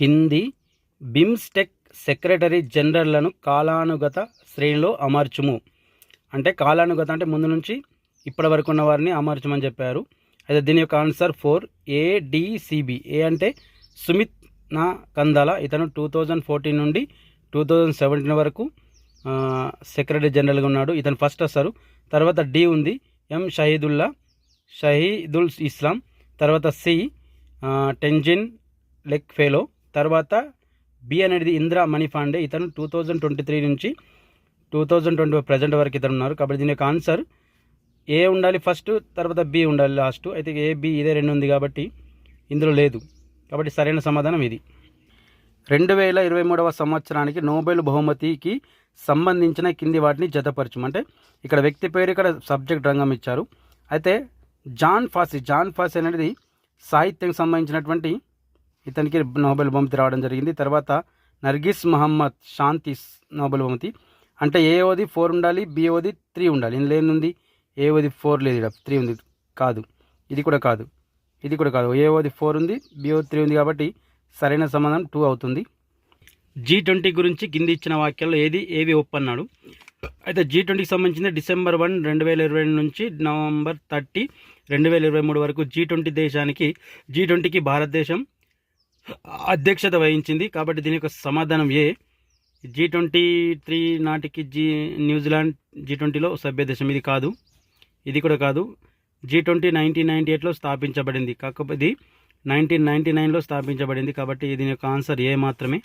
కింది BIMSTEC secretary జనరల్లను కాలానుగత శ్రేణిలో అమర్చుము. అంటే కాలానుగత అంటే ముందు నుంచి ఇప్పటి వరకు ఉన్న వారిని అమర్చమని చెప్పారు. అయితే దీని యొక్క ఆన్సర్ ఫోర్ ఏడిసిబి ఏ అంటే సుమిత్ నా కందాల. ఇతను టూ థౌజండ్ ఫోర్టీన్ నుండి టూ థౌజండ్ సెవెంటీన్ వరకు సెక్రటరీ జనరల్గా ఉన్నాడు. ఇతను ఫస్ట్ వస్తారు. తర్వాత డి ఉంది. ఎం షహీదుల్లా షహీదుల్ ఇస్లాం. తర్వాత సి టెంజిన్ లెక్ ఫెలో తర్వాత బి అనేది ఇందిరా మణిపాండే ఇతను టూ థౌజండ్ ట్వంటీ త్రీ నుంచి టూ థౌజండ్ ట్వంటీ ప్రజెంట్ వరకు ఇతను ఉన్నారు. కాబట్టి దీని యొక్క ఆన్సర్ ఏ ఉండాలి ఫస్ట్ తర్వాత బి ఉండాలి లాస్ట్ అయితే ఏ బి ఇదే రెండు ఉంది కాబట్టి ఇందులో లేదు. కాబట్టి సరైన సమాధానం ఇది. రెండు వేల ఇరవై మూడవ సంవత్సరానికి నోబెల్ బహుమతికి సంబంధించిన కింది వాటిని జతపరచం అంటే ఇక్కడ వ్యక్తి పేరు ఇక్కడ సబ్జెక్ట్ రంగం ఇచ్చారు. అయితే జాన్ ఫాసీ జాన్ ఫాసీ అనేది సాహిత్యం సంబంధించినటువంటి ఇతనికి నోబెల్ బహుమతి రావడం జరిగింది. తర్వాత నర్గిస్ మహమ్మద్ శాంతి నోబెల్ బహుమతి. అంటే ఏఓది ఫోర్ ఉండాలి బిఓది త్రీ ఉండాలి. ఇందులో ఏంది ఏఓది ఫోర్ లేదు ఇక్కడ. త్రీ ఉంది. కాదు. ఇది కూడా కాదు. ఇది కూడా కాదు. ఏఓది ఫోర్ ఉంది బిఓ త్రీ ఉంది కాబట్టి సరైన సమాధానం టూ అవుతుంది. జీ ట్వంటీ గురించి కింది ఇచ్చిన వాక్యాల్లో ఏది ఏవి ఒప్పన్నాడు అయితే జీ ట్వంటీకి సంబంధించిన డిసెంబర్ వన్ రెండు వేల ఇరవై నుంచి నవంబర్ థర్టీ రెండు వేల ఇరవై మూడు వరకు జీ ట్వంటీ దేశానికి జీ ట్వంటీకి భారతదేశం అధ్యక్షత వహించింది. కాబట్టి దీని యొక్క సమాధానం ఏ? జీ ట్వంటీ త్రీ నాటికి జీ న్యూజిలాండ్ జీ ట్వంటీలో సభ్యదేశం ఇది కాదు. ఇది కూడా కాదు. జీ ట్వంటీ నైన్టీన్ నైంటీ ఎయిట్లో స్థాపించబడింది. కాకపోతే ఇది నైన్టీన్ నైంటీ నైన్లో స్థాపించబడింది. కాబట్టి దీని యొక్క ఆన్సర్ ఏ మాత్రమే?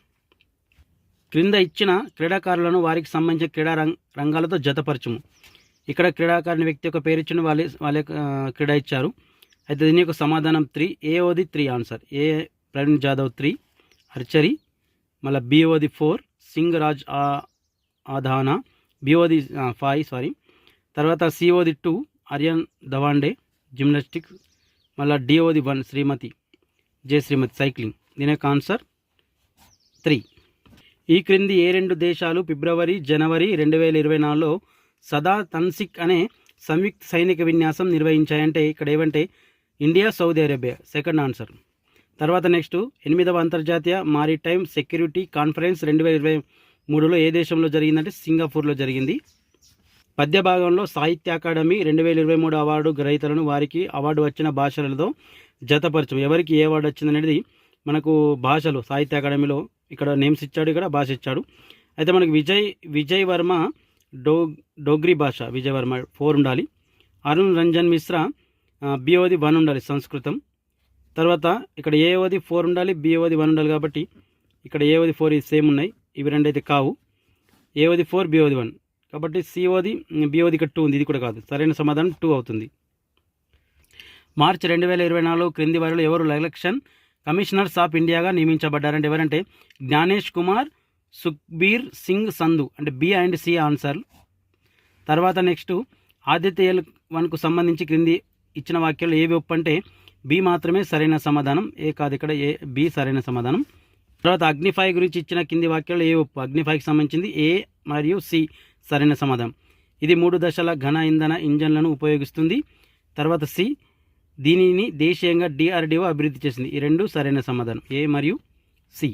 క్రింద ఇచ్చిన క్రీడాకారులను వారికి సంబంధించిన క్రీడా రంగ రంగాలతో జతపరచము. ఇక్కడ క్రీడాకారుని వ్యక్తి యొక్క పేరు ఇచ్చిన వాళ్ళ వాళ్ళ క్రీడా ఇచ్చారు. అయితే దీని యొక్క సమాధానం three A ఓది three answer A Praveen Jadhav three archery మళ్ళీ బిఓది ఫోర్ సింగ్ రాజ్ ఆ ఆధానా బిఓది ఫైవ్ సారీ తర్వాత సిఓది టూ ఆర్యన్ దవాండే జిమ్నాస్టిక్స్ మళ్ళీ డిఓది one Shrimati J Shrimati cycling దీని యొక్క ఆన్సర్ త్రీ ఈ క్రింది ఏ రెండు దేశాలు ఫిబ్రవరి జనవరి రెండు వేల ఇరవై నాలుగులో సదా తన్సిక్ అనే సంయుక్త సైనిక విన్యాసం నిర్వహించాయంటే ఇక్కడ ఏమంటే India Saudi Arabia. Second answer తర్వాత నెక్స్ట్ ఎనిమిదవ అంతర్జాతీయ మారిటైమ్ సెక్యూరిటీ కాన్ఫరెన్స్ రెండు వేల ఇరవై మూడులో ఏ దేశంలో జరిగిందంటే సింగపూర్లో జరిగింది. పద్య భాగంలో సాహిత్య అకాడమీ రెండు వేల ఇరవై మూడు అవార్డు గ్రహీతలను వారికి అవార్డు వచ్చిన భాషలతో జతపరచం. ఎవరికి ఏ అవార్డు వచ్చింది అనేది మనకు భాషలు సాహిత్య అకాడమీలో ఇక్కడ నేమ్స్ ఇచ్చాడు ఇక్కడ భాష ఇచ్చాడు. అయితే మనకి విజయ్ విజయ్ వర్మ డో డోగ్రీ భాష విజయ్ వర్మ ఫోర్ ఉండాలి. అరుణ్ రంజన్ మిశ్రా బిఓది వన్ ఉండాలి సంస్కృతం. తర్వాత ఇక్కడ ఏఓది ఫోర్ ఉండాలి బిఓది వన్ ఉండాలి కాబట్టి ఇక్కడ ఏఓది ఫోర్ ఇది సేమ్ ఉన్నాయి. ఇవి రెండు అయితే కావు ఏఓది ఫోర్ బిఓది వన్ కాబట్టి సిఓది బిఓది ఇక్కడ టూ ఉంది. ఇది కూడా కాదు. సరైన సమాధానం టూ అవుతుంది. మార్చి రెండు వేల ఇరవై నాలుగు క్రింది వారిలో ఎవరు ఎలక్షన్ కమిషనర్స్ ఆఫ్ ఇండియాగా నియమించబడ్డారంటే ఎవరంటే జ్ఞానేష్ కుమార్ సుఖ్బీర్ సింగ్ సంధు. అంటే బి అండ్ సి ఆన్సర్. తర్వాత నెక్స్ట్ ఆదిత్య ఎల్ వన్కు సంబంధించి క్రింది ఇచ్చిన వాక్యాలు ఏవి ఒప్పంటే బి మాత్రమే సరైన సమాధానం ఏ కాదు ఇక్కడ ఏ బి సరైన సమాధానం. తర్వాత అగ్నిఫై గురించి ఇచ్చిన కింది వాక్యాలు ఏ ఒప్పు. అగ్నిఫైకి సంబంధించింది ఏ మరియు సి సరైన సమాధానం. ఇది మూడు దశల ఘన ఇంధన ఇంజన్లను ఉపయోగిస్తుంది. తర్వాత సి దీనిని దేశీయంగా డిఆర్డిఓ అభివృద్ధి చేసింది. ఈ రెండు సరైన సమాధానం. ఏ మరియు సి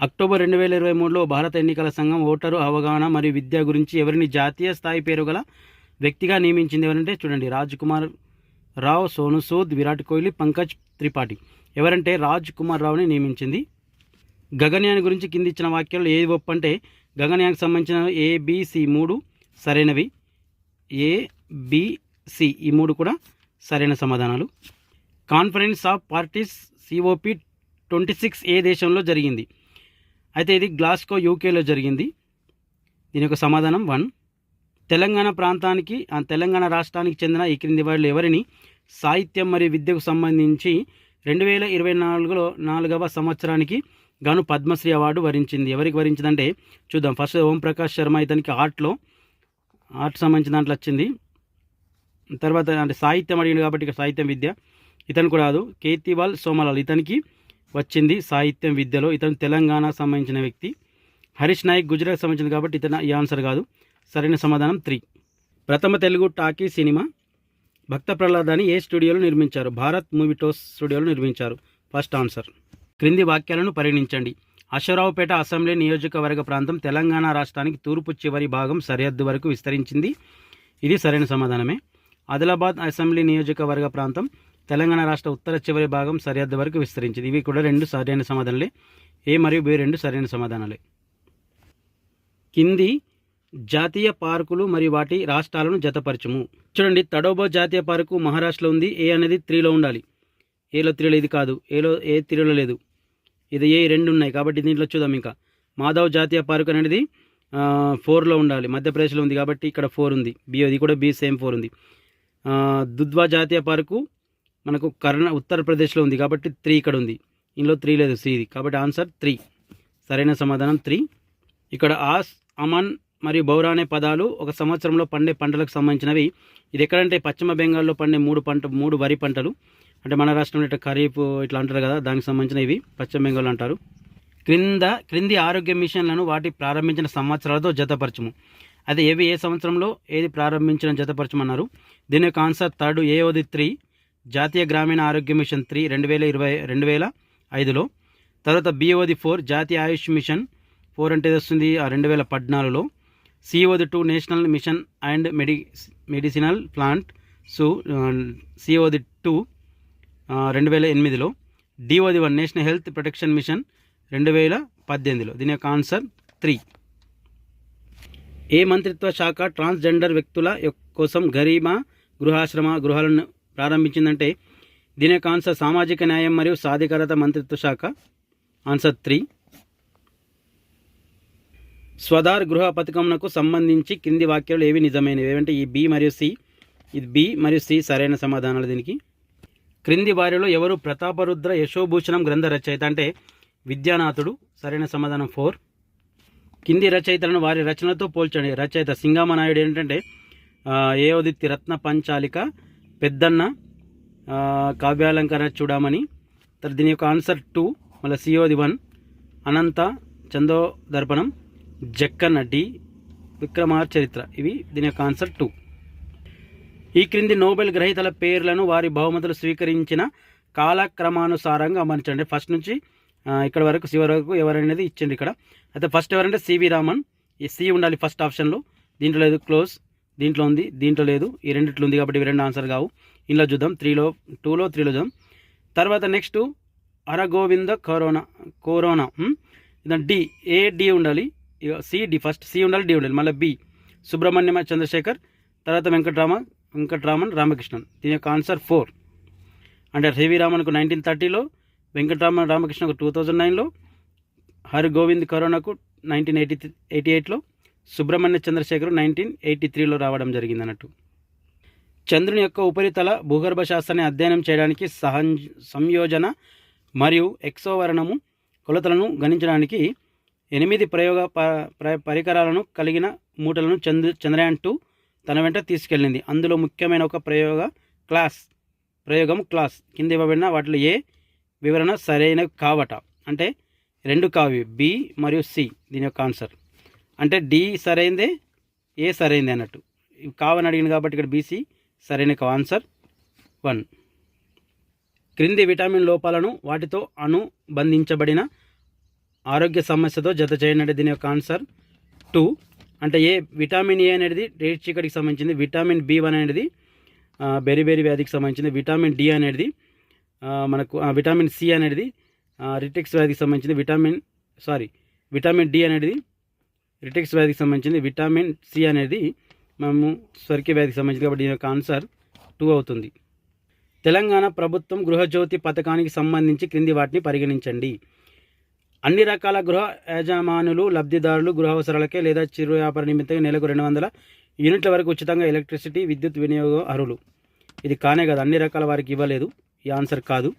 అక్టోబర్ రెండు వేల ఇరవై మూడులో భారత ఎన్నికల సంఘం ఓటరు అవగాహన మరియు విద్య గురించి ఎవరిని జాతీయ స్థాయి పేరు గల వ్యక్తిగా నియమించింది ఎవరంటే చూడండి రాజ్ కుమార్ రావ్ సోను సూద్ విరాట్ కోహ్లీ పంకజ్ త్రిపాఠి. ఎవరంటే రాజ్ కుమార్ రావుని నియమించింది. గగన్యాన్ గురించి కింది ఇచ్చిన వాక్యాలు ఏది ఒప్పంటే గగన్యానికి గగన్యాన్కి సంబంధించిన ఏబిసి మూడు సరైనవి. ఏబిసి ఈ మూడు కూడా సరైన సమాధానాలు. Conference of parties COP twenty six ఏ దేశంలో జరిగింది. అయితే ఇది గ్లాస్కో యూకేలో జరిగింది. దీని యొక్క సమాధానం వన్. తెలంగాణ ప్రాంతానికి ఆ తెలంగాణ రాష్ట్రానికి చెందిన ఈ క్రింది వాళ్ళు ఎవరిని? సాహిత్యం మరియు విద్యకు సంబంధించి రెండు వేల ఇరవై నాలుగులో నాలుగవ సంవత్సరానికి గాను పద్మశ్రీ అవార్డు వరించింది. ఎవరికి వరించిందంటే చూద్దాం. ఫస్ట్ ఓంప్రకాష్ శర్మ ఇతనికి ఆర్ట్లో ఆర్ట్ సంబంధించిన దాంట్లో వచ్చింది. తర్వాత అంటే సాహిత్యం అడిగింది కాబట్టి ఇక సాహిత్యం విద్య ఇతనికి రాదు కేతివాల్ సోమలాల్ ఇతనికి వచ్చింది సాహిత్యం విద్యలో. ఇతను తెలంగాణ సంబంధించిన వ్యక్తి. హరీష్ నాయక్ గుజరాత్ సంబంధించింది కాబట్టి ఇతను ఈ ఆన్సర్ కాదు. సరైన సమాధానం త్రీ. ప్రథమ తెలుగు టాకీ సినిమా. భక్త ప్రహ్లాదాన్ని ఏ స్టూడియోలో నిర్మించారు? భారత్ మూవీటోస్ స్టూడియోలో నిర్మించారు. First answer. క్రింది వాక్యాలను పరిగణించండి. అశ్వరావుపేట అసెంబ్లీ నియోజకవర్గ ప్రాంతం తెలంగాణ రాష్ట్రానికి తూర్పు చివరి భాగం సరిహద్దు వరకు విస్తరించింది. ఇది సరైన సమాధానమే. ఆదిలాబాద్ అసెంబ్లీ నియోజకవర్గ ప్రాంతం తెలంగాణ రాష్ట్ర ఉత్తర చివరి భాగం సరిహద్దు వరకు విస్తరించింది. ఇవి కూడా రెండు సరైన సమాధానాలే. ఏ మరియు బి రెండు సరైన సమాధానాలే. కింది జాతీయ పార్కులు మరియు వాటి రాష్ట్రాలను జతపరచము. చూడండి తడోబా జాతీయ పార్కు మహారాష్ట్రలో ఉంది. ఏ అనేది త్రీలో ఉండాలి. ఏలో త్రీలో ఇది కాదు. ఏలో ఏ త్రీలో లేదు. ఇది ఏ రెండు ఉన్నాయి. కాబట్టి దీంట్లో చూద్దాం ఇంకా. మాధవ్ జాతీయ పార్క్ అనేది ఫోర్లో ఉండాలి. మధ్యప్రదేశ్లో ఉంది కాబట్టి ఇక్కడ ఫోర్ ఉంది. బి ఇది కూడా బి సేమ్ ఫోర్ ఉంది. దుద్వా జాతీయ పార్కు మనకు కర్ణ ఉత్తరప్రదేశ్లో ఉంది కాబట్టి త్రీ ఇక్కడ ఉంది. ఇందులో త్రీ లేదు సి ఇది. కాబట్టి ఆన్సర్ త్రీ. సరైన సమాధానం త్రీ. ఇక్కడ ఆస్ అమన్ మరియు బౌరా అనే పదాలు ఒక సంవత్సరంలో పండే పంటలకు సంబంధించినవి. ఇది ఎక్కడంటే పశ్చిమ బెంగాల్లో పండే మూడు పంట మూడు వరి పంటలు. అంటే మన రాష్ట్రంలో ఇట్లా ఖరీఫ్ ఇట్లా అంటారు కదా దానికి సంబంధించిన ఇవి పశ్చిమ బెంగాల్ అంటారు. క్రింద క్రింది ఆరోగ్య మిషన్లను వాటి ప్రారంభించిన సంవత్సరాలతో జతపరచము. అది ఏవి ఏ సంవత్సరంలో ఏది ప్రారంభించిన జతపరచమన్నారు. దీని యొక్క ఆన్సర్ థర్డ్ ఏఓది త్రీ జాతీయ గ్రామీణ ఆరోగ్య మిషన్ త్రీ రెండు వేల ఇరవై రెండు వేల ఐదులో. తర్వాత బిఓది ఫోర్ జాతీయ ఆయుష్ మిషన్ ఫోర్ అంటే వస్తుంది ఆ రెండు వేల పద్నాలుగులో. సిఓది టూ నేషనల్ మిషన్ అండ్ మెడి మెడిసినల్ ప్లాంట్ సు సిఓది టూ రెండు వేల ఎనిమిదిలో డిఓది one national health protection mission రెండు వేల పద్దెనిమిదిలో. దీని యొక్క ఆన్సర్ త్రీ ఏ మంత్రిత్వ శాఖ ట్రాన్స్జెండర్ వ్యక్తుల కోసం గరీమా గృహాశ్రమ గృహాలను ప్రారంభించిందంటే దీని యొక్క ఆన్సర్ సామాజిక న్యాయం మరియు సాధికారత మంత్రిత్వ శాఖ. ఆన్సర్ త్రీ స్వదార్ గృహ పథకంకు సంబంధించి కింది వాక్యాలు ఏవి నిజమైనవి? ఏమంటే ఈ బి మరియు సి. ఇది బి మరియు సి సరైన సమాధానాలు దీనికి. క్రింది వారిలో ఎవరు ప్రతాపరుద్ర యశోభూషణం గ్రంథ రచయిత? అంటే విద్యానాథుడు సరైన సమాధానం ఫోర్. కింది రచయితలను వారి రచనతో పోల్చండి. రచయిత సింగమనాయుడు ఏంటంటే ఆ, ఏవదిత్తి రత్న పంచాలిక పెద్దన్న కావ్యాలంకరణ చూడమని తర్వాత దీని యొక్క ఆన్సర్ టూ మళ్ళీ సిఓది వన్ అనంత చందో దర్పణం జక్కన్న డి విక్రమార్ చరిత్ర ఇవి దీని యొక్క ఆన్సర్ టూ. ఈ క్రింది నోబెల్ గ్రహీతల పేర్లను వారి బహుమతులు స్వీకరించిన కాలక్రమానుసారంగా అమర్చండి. ఫస్ట్ నుంచి ఇక్కడ వరకు చివరి వరకు ఎవరనేది ఇచ్చింది ఇక్కడ. అయితే ఫస్ట్ ఎవరంటే సివి రామన్. ఈ సి ఉండాలి ఫస్ట్ ఆప్షన్లో. దీంట్లో లేదు క్లోజ్. దీంట్లో ఉంది దీంట్లో లేదు. ఈ రెండిట్లో ఉంది కాబట్టి ఇవి రెండు ఆన్సర్ కావు. ఇందులో చూద్దాం. త్రీలో టూలో త్రీలో చూద్దాం. తర్వాత next అరగోవింద corona corona D A D ఉండాలి? సి డి ఫస్ట్ సి ఉండాలి డి ఉండాలి. మళ్ళీ బి. సుబ్రహ్మణ్యమ చంద్రశేఖర్ తర్వాత వెంకటరామ వెంకటరామన్ రామకృష్ణన్. దీని యొక్క ఆన్సర్ ఫోర్. అంటే సివి రామన్కు నైన్టీన్ థర్టీలో వెంకటరామన్ రామకృష్ణకు టూ థౌజండ్ నైన్లో హరి గోవింద్ కరోనాకు నైన్టీన్ ఎయిటీ ఎయిటీ ఎయిట్లో సుబ్రహ్మణ్య చంద్రశేఖర్ నైన్టీన్ ఎయిటీ త్రీలో రావడం జరిగింది అన్నట్టు. చంద్రుని యొక్క ఉపరితల భూగర్భ శాస్త్రాన్ని అధ్యయనం చేయడానికి సహం సంయోజన మరియు ఎక్సోవరణము కొలతలను గణించడానికి ఎనిమిది ప్రయోగ ప- ప్ర- పరికరాలను కలిగిన మూటలను చంద్ర చంద్రయాన్ టూ తన వెంట తీసుకెళ్ళింది. అందులో ముఖ్యమైన ఒక ప్రయోగ క్లాస్ ప్రయోగం క్లాస్. కింద ఇవ్వబడిన వాటిలో ఏ వివరణ సరైన కావట? అంటే రెండు కావి బి మరియు సి. దీని యొక్క ఆన్సర్. అంటే డి సరైందే ఏ సరైందే అన్నట్టు. ఇవి కావని అడిగింది కాబట్టి ఇక్కడ బీసీ సరైన ఆన్సర్ వన్. క్రింది విటమిన్ లోపాలను వాటితో అనుబంధించబడిన ఆరోగ్య సమస్యతో జత చేయండి దీని యొక్క ఆన్సర్ టూ. అంటే ఏ విటామిన్ ఏ అనేది రేట్ చీకటికి సంబంధించింది. విటామిన్ బి వన్ అనేది బెరిబెరి వ్యాధికి సంబంధించింది. విటామిన్ డి అనేది మనకు విటామిన్ సి అనేది రిటెక్స్ వ్యాధికి సంబంధించింది. విటామిన్ సారీ విటామిన్ డి అనేది రిటెక్స్ వ్యాధికి సంబంధించింది. విటామిన్ సి అనేది మనము స్వర్గీయ వ్యాధికి సంబంధించింది కాబట్టి దీని యొక్క ఆన్సర్ టూ అవుతుంది. తెలంగాణ ప్రభుత్వం గృహజ్యోతి పథకానికి సంబంధించి క్రింది వాటిని పరిగణించండి. అన్ని రకాల గృహ యజమానులు లబ్ధిదారులు గృహ అవసరాలకే లేదా చిరు వ్యాపార నిమిత్తంగా నెలకు రెండు వందల యూనిట్ల వరకు ఉచితంగా ఎలక్ట్రిసిటీ విద్యుత్ వినియోగం అర్హులు. ఇది కానే కదా అన్ని రకాల వారికి ఇవ్వలేదు. ఈ ఆన్సర్ కాదు.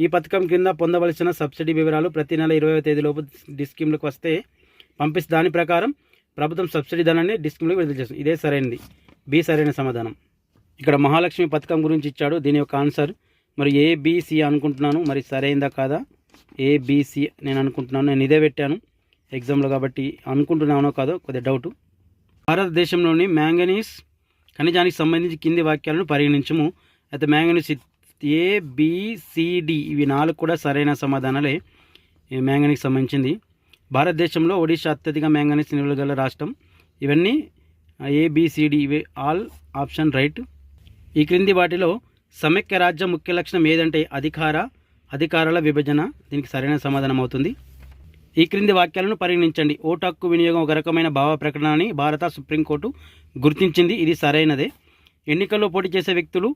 ఈ పథకం కింద పొందవలసిన సబ్సిడీ వివరాలు ప్రతి నెల ఇరవై తేదీలోపు డిస్కీమ్లకు వస్తే పంపిస్తే దాని ప్రకారం ప్రభుత్వం సబ్సిడీ ధనాన్ని డిస్కీమ్లకు విడుదల చేస్తుంది. ఇదే సరైనది. బి సరైన సమాధానం. ఇక్కడ మహాలక్ష్మి పథకం గురించి ఇచ్చాడు. దీని యొక్క ఆన్సర్ మరి ఏబిసి అనుకుంటున్నాను. మరి సరైందా కాదా? ఏబిసి నేను అనుకుంటున్నాను. నేను ఇదే పెట్టాను. ఎగ్జామ్లో కాబట్టి అనుకుంటున్నానో కాదో కొద్దిగా డౌట్ భారతదేశంలోని మ్యాంగనీస్ ఖనిజానికి సంబంధించి కింది వాక్యాలను పరిగణించము. అయితే మ్యాంగనీస్ ఏ బిసిడి ఇవి నాలుగు కూడా సరైన సమాధానాలే. ఈ మ్యాంగనీస్ సంబంధించింది. భారతదేశంలో ఒడిశా అత్యధిక మ్యాంగనీస్ నిల్వలు గల రాష్ట్రం. ఇవన్నీ ఏబిసిడి ఇవి ఆల్ ఆప్షన్ రైట్ ఈ క్రింది వాటిలో సమైక్య రాజ్యం ముఖ్య లక్షణం ఏదంటే అధికార అధికారాల విభజన దీనికి సరైన సమాధానం అవుతుంది ఈ క్రింది వాక్యాలను పరిగణించండి. ఓటు హక్కు వినియోగం ఒక రకమైన భావ ప్రకటన అని భారత సుప్రీంకోర్టు గుర్తించింది. ఇది సరైనదే. ఎన్నికల్లో పోటీ చేసే వ్యక్తులు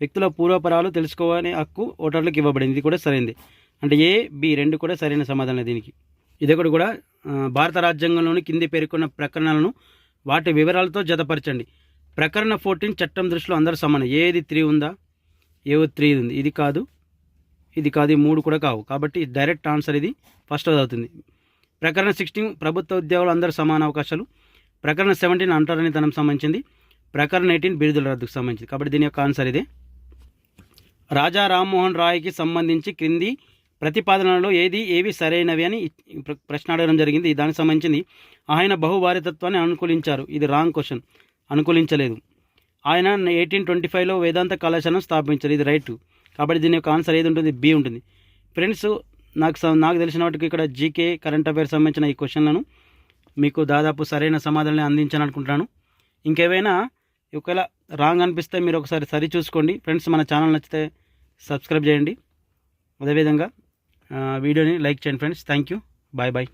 వ్యక్తుల పూర్వపరాలు తెలుసుకోవాలనే హక్కు ఓటర్లకు ఇవ్వబడింది. ఇది కూడా సరైనది అంటే ఏ బి రెండు కూడా సరైన సమాధానం దీనికి. ఇదొకటి కూడా భారత రాజ్యాంగంలోని కింది పేర్కొన్న ప్రకరణలను వాటి వివరాలతో జతపరచండి. ప్రకరణ ఫోర్టీన్ చట్టం దృష్టిలో అందరూ సమానం. ఏది త్రీ ఉందా? ఏవో త్రీ ఉంది. ఇది కాదు. ఇది కాదు మూడు కూడా కావు. కాబట్టి డైరెక్ట్ ఆన్సర్ ఇది ఫస్ట్ అవుతుంది. ప్రకరణ సిక్స్టీన్ ప్రభుత్వ ఉద్యోగులు అందరూ సమాన అవకాశాలు. ప్రకరణ సెవెంటీన్ అంటరానితనం సంబంధించింది. ప్రకరణ ఎయిటీన్ బిరుదుల రద్దుకు సంబంధించింది. కాబట్టి దీని యొక్క ఆన్సర్ ఇదే. రాజా రామ్మోహన్ రాయ్కి సంబంధించి క్రింది ప్రతిపాదనలో ఏది ఏవి సరైనవి అని ప్రశ్న అడగడం జరిగింది. దానికి సంబంధించింది. ఆయన బహుభారతత్వాన్ని అనుకూలించారు. ఇది రాంగ్ క్వశ్చన్ అనుకూలించలేదు. ఆయన ఎయిటీన్ ట్వంటీ ఫైవ్లో వేదాంత కళాశాలను స్థాపించారు. ఇది రైట్ కాబట్టి దీని యొక్క ఆన్సర్ ఏది ఉంటుంది? బి ఉంటుంది. ఫ్రెండ్స్ నాకు స- నాకు తెలిసిన వాటికి ఇక్కడ జీకే కరెంట్ అఫైర్స్ సంబంధించిన ఈ క్వశ్చన్లను మీకు దాదాపు సరైన సమాధానాన్ని అందించాను అనుకుంటున్నాను ఇంకేవైనా ఒకవేళ రాంగ్ అనిపిస్తే మీరు ఒకసారి సరి చూసుకోండి. ఫ్రెండ్స్ మన ఛానల్ నచ్చితే సబ్స్క్రైబ్ చేయండి. అదేవిధంగా వీడియోని లైక్ చేయండి friends. Thank you. Bye bye.